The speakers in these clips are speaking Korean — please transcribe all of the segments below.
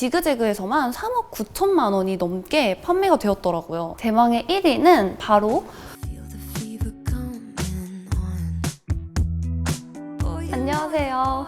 지그재그에서만 3억 9천만 원이 넘게 판매가 되었더라고요. 대망의 1위는 바로 안녕하세요.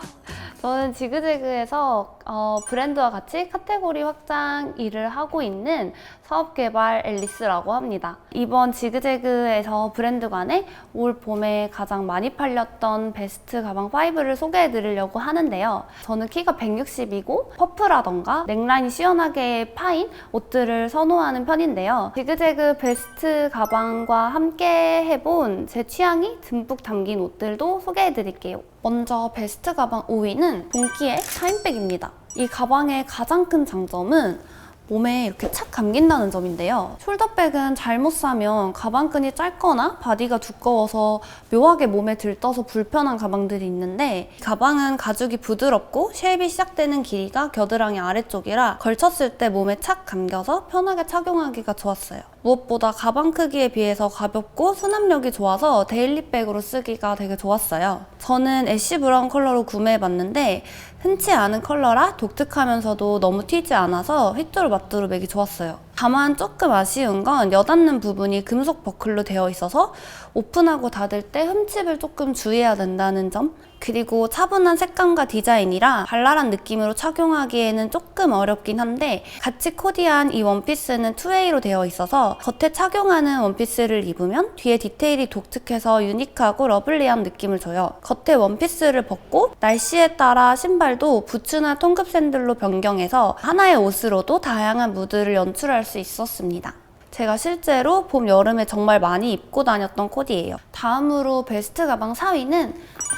저는 지그재그에서 어, 브랜드와 같이 카테고리 확장 일을 하고 있는 사업개발 앨리스라고 합니다. 이번 지그재그에서 브랜드 간에 올 봄에 가장 많이 팔렸던 베스트 가방 5를 소개해 드리려고 하는데요. 저는 키가 160이고 퍼프라던가 넥라인이 시원하게 파인 옷들을 선호하는 편인데요. 지그재그 베스트 가방과 함께 해본 제 취향이 듬뿍 담긴 옷들도 소개해 드릴게요. 먼저 베스트 가방 5위는 동키의 타임백입니다. 이 가방의 가장 큰 장점은 몸에 이렇게 착 감긴다는 점인데요. 숄더백은 잘못 사면 가방끈이 짧거나 바디가 두꺼워서 묘하게 몸에 들떠서 불편한 가방들이 있는데 이 가방은 가죽이 부드럽고 쉐입이 시작되는 길이가 겨드랑이 아래쪽이라 걸쳤을 때 몸에 착 감겨서 편하게 착용하기가 좋았어요. 무엇보다 가방 크기에 비해서 가볍고 수납력이 좋아서 데일리백으로 쓰기가 되게 좋았어요. 저는 애쉬 브라운 컬러로 구매해봤는데 흔치 않은 컬러라 독특하면서도 너무 튀지 않아서 휘뚜루 마뚜루 매기 좋았어요. 다만 조금 아쉬운 건 여닫는 부분이 금속 버클로 되어 있어서 오픈하고 닫을 때 흠집을 조금 주의해야 된다는 점 그리고 차분한 색감과 디자인이라 발랄한 느낌으로 착용하기에는 조금 어렵긴 한데 같이 코디한 이 원피스는 투웨이로 되어 있어서 겉에 착용하는 원피스를 입으면 뒤에 디테일이 독특해서 유니크하고 러블리한 느낌을 줘요. 겉에 원피스를 벗고 날씨에 따라 신발도 부츠나 통급 샌들로 변경해서 하나의 옷으로도 다양한 무드를 연출할 수 있었습니다. 제가 실제로 봄, 여름에 정말 많이 입고 다녔던 코디예요. 다음으로 베스트 가방 4위는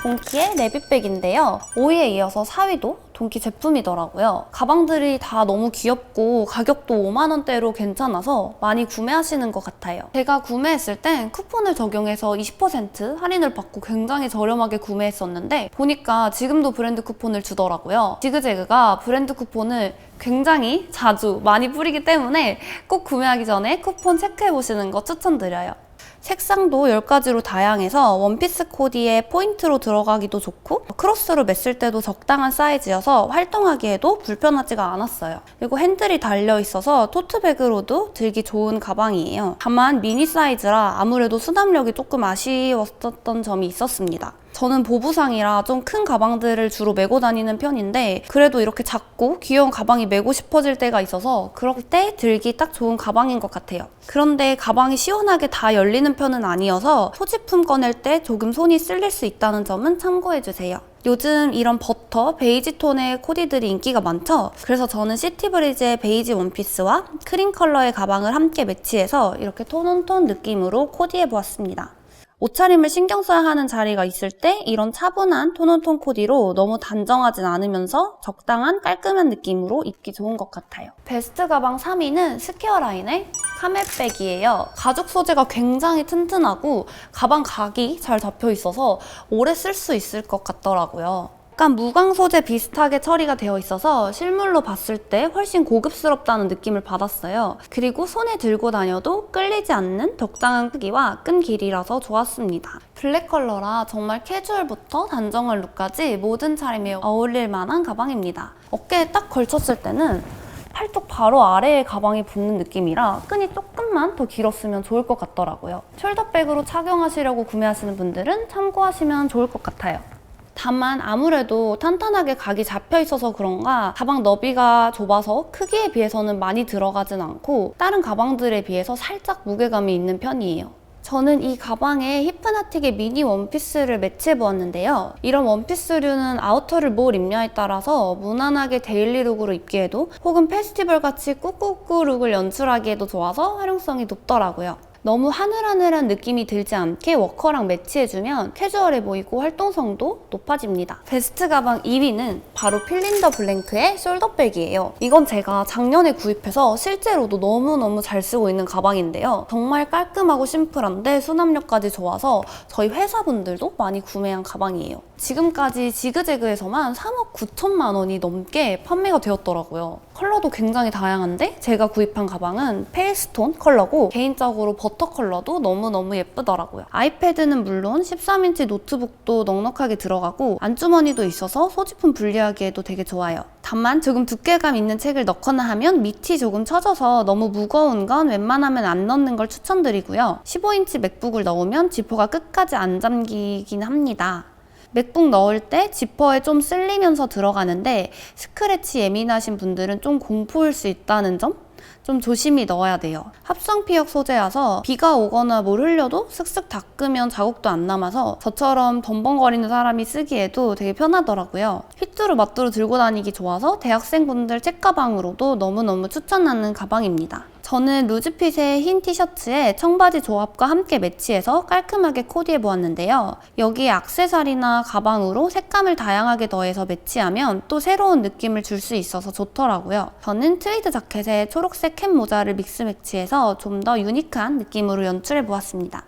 동키의 레빗백인데요. 5위에 이어서 4위도 동키 제품이더라고요. 가방들이 다 너무 귀엽고 가격도 5만 원대로 괜찮아서 많이 구매하시는 것 같아요. 제가 구매했을 땐 쿠폰을 적용해서 20% 할인을 받고 굉장히 저렴하게 구매했었는데 보니까 지금도 브랜드 쿠폰을 주더라고요. 지그재그가 브랜드 쿠폰을 굉장히 자주 많이 뿌리기 때문에 꼭 구매하기 전에 쿠폰 체크해 보시는 거 추천드려요. 색상도 10가지로 다양해서 원피스 코디에 포인트로 들어가기도 좋고 크로스로 맸을 때도 적당한 사이즈여서 활동하기에도 불편하지가 않았어요. 그리고 핸들이 달려 있어서 토트백으로도 들기 좋은 가방이에요. 다만 미니 사이즈라 아무래도 수납력이 조금 아쉬웠었던 점이 있었습니다. 저는 보부상이라 좀 큰 가방들을 주로 메고 다니는 편인데 그래도 이렇게 작고 귀여운 가방이 메고 싶어질 때가 있어서 그럴 때 들기 딱 좋은 가방인 것 같아요. 그런데 가방이 시원하게 다 열리는 편은 아니어서 소지품 꺼낼 때 조금 손이 쓸릴 수 있다는 점은 참고해주세요. 요즘 이런 버터, 베이지 톤의 코디들이 인기가 많죠? 그래서 저는 시티브리즈의 베이지 원피스와 크림 컬러의 가방을 함께 매치해서 이렇게 톤온톤 느낌으로 코디해보았습니다. 옷차림을 신경 써야 하는 자리가 있을 때 이런 차분한 톤온톤 코디로 너무 단정하진 않으면서 적당한 깔끔한 느낌으로 입기 좋은 것 같아요. 베스트 가방 3위는 스퀘어 라인의 카멜백이에요. 가죽 소재가 굉장히 튼튼하고 가방 각이 잘 잡혀 있어서 오래 쓸 수 있을 것 같더라고요. 약간 무광 소재 비슷하게 처리가 되어 있어서 실물로 봤을 때 훨씬 고급스럽다는 느낌을 받았어요. 그리고 손에 들고 다녀도 끌리지 않는 적당한 크기와 끈 길이라서 좋았습니다. 블랙 컬러라 정말 캐주얼부터 단정한 룩까지 모든 차림에 어울릴 만한 가방입니다. 어깨에 딱 걸쳤을 때는 팔뚝 바로 아래에 가방이 붙는 느낌이라 끈이 조금만 더 길었으면 좋을 것 같더라고요. 숄더백으로 착용하시려고 구매하시는 분들은 참고하시면 좋을 것 같아요. 다만 아무래도 탄탄하게 각이 잡혀 있어서 그런가 가방 너비가 좁아서 크기에 비해서는 많이 들어가진 않고 다른 가방들에 비해서 살짝 무게감이 있는 편이에요. 저는 이 가방에 히프나틱의 미니 원피스를 매치해 보았는데요. 이런 원피스류는 아우터를 뭘 입냐에 따라서 무난하게 데일리룩으로 입기에도 혹은 페스티벌 같이 꾸꾸꾸 룩을 연출하기에도 좋아서 활용성이 높더라고요. 너무 하늘하늘한 느낌이 들지 않게 워커랑 매치해주면 캐주얼해 보이고 활동성도 높아집니다. 베스트 가방 2위는 바로 필린더 블랭크의 숄더백이에요. 이건 제가 작년에 구입해서 실제로도 너무너무 잘 쓰고 있는 가방인데요. 정말 깔끔하고 심플한데 수납력까지 좋아서 저희 회사분들도 많이 구매한 가방이에요. 지금까지 지그재그에서만 3억 9천만 원이 넘게 판매가 되었더라고요. 컬러도 굉장히 다양한데 제가 구입한 가방은 페일스톤 컬러고 개인적으로 버터 워터 컬러도 너무너무 예쁘더라고요. 아이패드는 물론 13인치 노트북도 넉넉하게 들어가고 안주머니도 있어서 소지품 분리하기에도 되게 좋아요. 다만 조금 두께감 있는 책을 넣거나 하면 밑이 조금 처져서 너무 무거운 건 웬만하면 안 넣는 걸 추천드리고요. 15인치 맥북을 넣으면 지퍼가 끝까지 안 잠기긴 합니다. 맥북 넣을 때 지퍼에 좀 쓸리면서 들어가는데 스크래치 예민하신 분들은 좀 공포일 수 있다는 점? 좀 조심히 넣어야 돼요. 합성 피혁 소재여서 비가 오거나 뭘 흘려도 슥슥 닦으면 자국도 안 남아서 저처럼 덤벙거리는 사람이 쓰기에도 되게 편하더라고요. 휘뚜루 마뚜루 들고 다니기 좋아서 대학생분들 책가방으로도 너무너무 추천하는 가방입니다. 저는 루즈핏의 흰 티셔츠에 청바지 조합과 함께 매치해서 깔끔하게 코디해 보았는데요. 여기에 액세서리나 가방으로 색감을 다양하게 더해서 매치하면 또 새로운 느낌을 줄 수 있어서 좋더라고요. 저는 트위드 자켓에 초록색 캡 모자를 믹스 매치해서 좀 더 유니크한 느낌으로 연출해 보았습니다.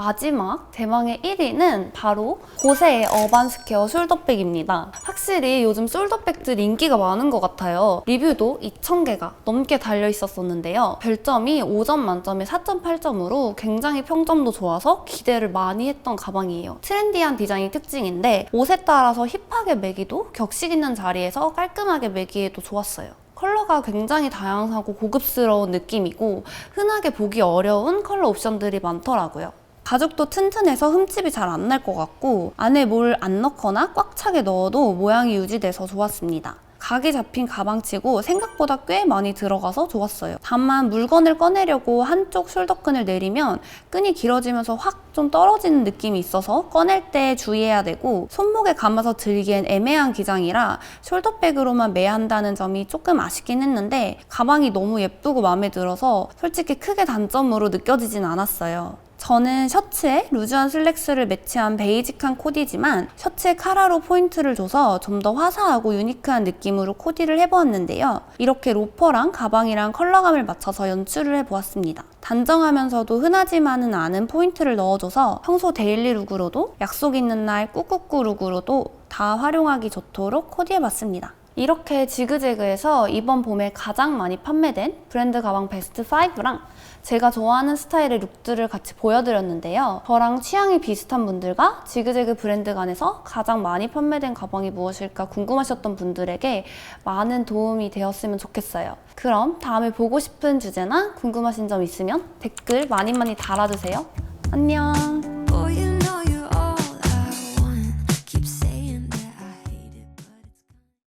마지막 대망의 1위는 바로 고세의 어반 스퀘어 숄더백입니다. 확실히 요즘 숄더백들이 인기가 많은 것 같아요. 리뷰도 2,000개가 넘게 달려 있었었는데요. 별점이 5점 만점에 4.8점으로 굉장히 평점도 좋아서 기대를 많이 했던 가방이에요. 트렌디한 디자인이 특징인데 옷에 따라서 힙하게 매기도 격식 있는 자리에서 깔끔하게 매기에도 좋았어요. 컬러가 굉장히 다양하고 고급스러운 느낌이고 흔하게 보기 어려운 컬러 옵션들이 많더라고요. 가죽도 튼튼해서 흠집이 잘 안 날 것 같고 안에 뭘 안 넣거나 꽉 차게 넣어도 모양이 유지돼서 좋았습니다. 각이 잡힌 가방치고 생각보다 꽤 많이 들어가서 좋았어요. 다만 물건을 꺼내려고 한쪽 숄더끈을 내리면 끈이 길어지면서 확 좀 떨어지는 느낌이 있어서 꺼낼 때 주의해야 되고 손목에 감아서 들기엔 애매한 기장이라 숄더백으로만 매야 한다는 점이 조금 아쉽긴 했는데 가방이 너무 예쁘고 마음에 들어서 솔직히 크게 단점으로 느껴지진 않았어요. 저는 셔츠에 루즈한 슬랙스를 매치한 베이직한 코디지만 셔츠에 카라로 포인트를 줘서 좀 더 화사하고 유니크한 느낌으로 코디를 해보았는데요. 이렇게 로퍼랑 가방이랑 컬러감을 맞춰서 연출을 해보았습니다. 단정하면서도 흔하지만은 않은 포인트를 넣어줘서 평소 데일리 룩으로도 약속 있는 날 꾸꾸꾸 룩으로도 다 활용하기 좋도록 코디해봤습니다. 이렇게 지그재그에서 이번 봄에 가장 많이 판매된 브랜드 가방 베스트 5랑 제가 좋아하는 스타일의 룩들을 같이 보여드렸는데요. 저랑 취향이 비슷한 분들과 지그재그 브랜드 간에서 가장 많이 판매된 가방이 무엇일까 궁금하셨던 분들에게 많은 도움이 되었으면 좋겠어요. 그럼 다음에 보고 싶은 주제나 궁금하신 점 있으면 댓글 많이 많이 달아주세요. 안녕!